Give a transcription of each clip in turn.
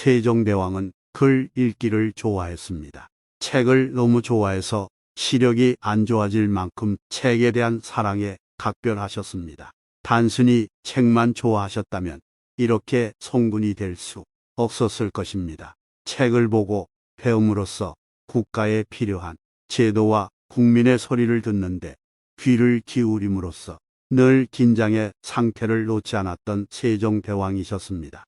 세종대왕은 글 읽기를 좋아했습니다. 책을 너무 좋아해서 시력이 안 좋아질 만큼 책에 대한 사랑에 각별하셨습니다. 단순히 책만 좋아하셨다면 이렇게 성군이 될 수 없었을 것입니다. 책을 보고 배움으로써 국가에 필요한 제도와 국민의 소리를 듣는데 귀를 기울임으로써 늘 긴장의 상태를 놓지 않았던 세종대왕이셨습니다.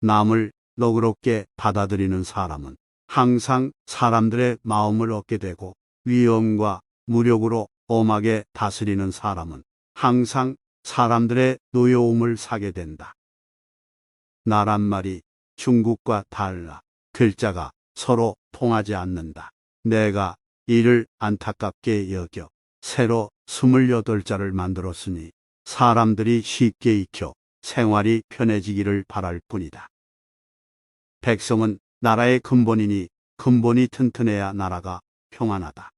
남을 너그럽게 받아들이는 사람은 항상 사람들의 마음을 얻게 되고 위엄과 무력으로 엄하게 다스리는 사람은 항상 사람들의 노여움을 사게 된다. 나란 말이 중국과 달라 글자가 서로 통하지 않는다. 내가 이를 안타깝게 여겨 새로 28자를 만들었으니 사람들이 쉽게 익혀 생활이 편해지기를 바랄 뿐이다. 백성은 나라의 근본이니 근본이 튼튼해야 나라가 평안하다.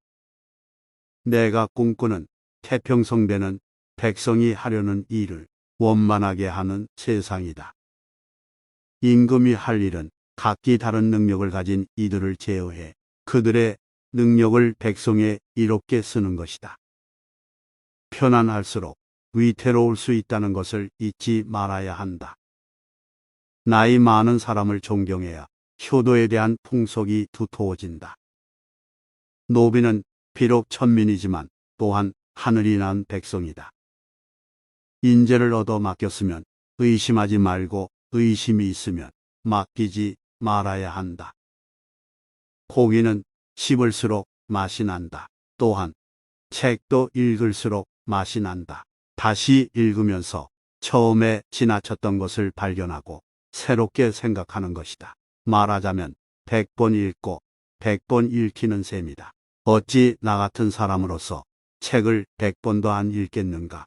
내가 꿈꾸는 태평성대는 백성이 하려는 일을 원만하게 하는 세상이다. 임금이 할 일은 각기 다른 능력을 가진 이들을 제어해 그들의 능력을 백성에 이롭게 쓰는 것이다. 편안할수록 위태로울 수 있다는 것을 잊지 말아야 한다. 나이 많은 사람을 존경해야 효도에 대한 풍속이 두터워진다. 노비는 비록 천민이지만 또한 하늘이 난 백성이다. 인재를 얻어 맡겼으면 의심하지 말고 의심이 있으면 맡기지 말아야 한다. 고기는 씹을수록 맛이 난다. 또한 책도 읽을수록 맛이 난다. 다시 읽으면서 처음에 지나쳤던 것을 발견하고 새롭게 생각하는 것이다. 말하자면 100번 읽고 100번 읽히는 셈이다. 어찌 나 같은 사람으로서 책을 100번도 안 읽겠는가?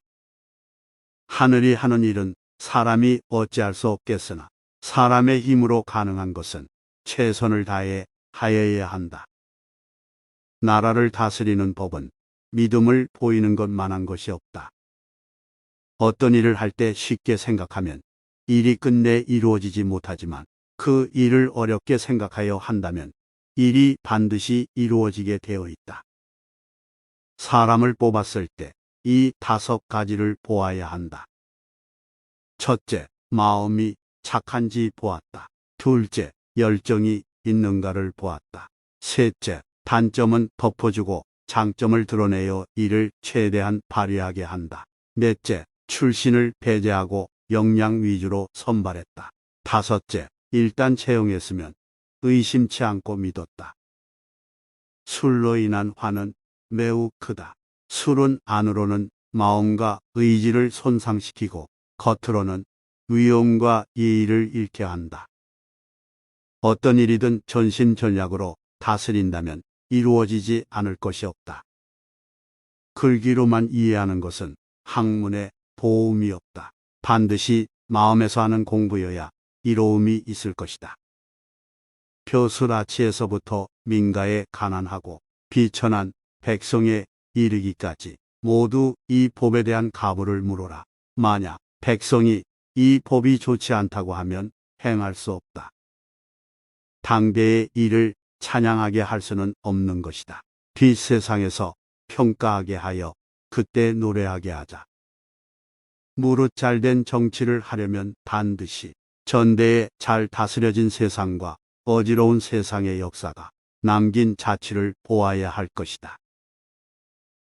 하늘이 하는 일은 사람이 어찌할 수 없겠으나 사람의 힘으로 가능한 것은 최선을 다해 하여야 한다. 나라를 다스리는 법은 믿음을 보이는 것만한 것이 없다. 어떤 일을 할 때 쉽게 생각하면 일이 끝내 이루어지지 못하지만 그 일을 어렵게 생각하여 한다면 일이 반드시 이루어지게 되어 있다. 사람을 뽑았을 때 이 다섯 가지를 보아야 한다. 첫째, 마음이 착한지 보았다. 둘째, 열정이 있는가를 보았다. 셋째, 단점은 덮어주고 장점을 드러내어 이를 최대한 발휘하게 한다. 넷째, 출신을 배제하고 역량 위주로 선발했다. 다섯째, 일단 채용했으면 의심치 않고 믿었다. 술로 인한 화는 매우 크다. 술은 안으로는 마음과 의지를 손상시키고 겉으로는 위엄과 예의를 잃게 한다. 어떤 일이든 전심전략으로 다스린다면 이루어지지 않을 것이 없다. 글귀로만 이해하는 것은 학문에 도움이 없다. 반드시 마음에서 하는 공부여야 이로움이 있을 것이다. 표수라치에서부터 민가에 가난하고 비천한 백성에 이르기까지 모두 이 법에 대한 가부를 물어라. 만약 백성이 이 법이 좋지 않다고 하면 행할 수 없다. 당대의 일을 찬양하게 할 수는 없는 것이다. 뒷세상에서 평가하게 하여 그때 노래하게 하자. 무릇 잘된 정치를 하려면 반드시 전대에 잘 다스려진 세상과 어지러운 세상의 역사가 남긴 자취를 보아야 할 것이다.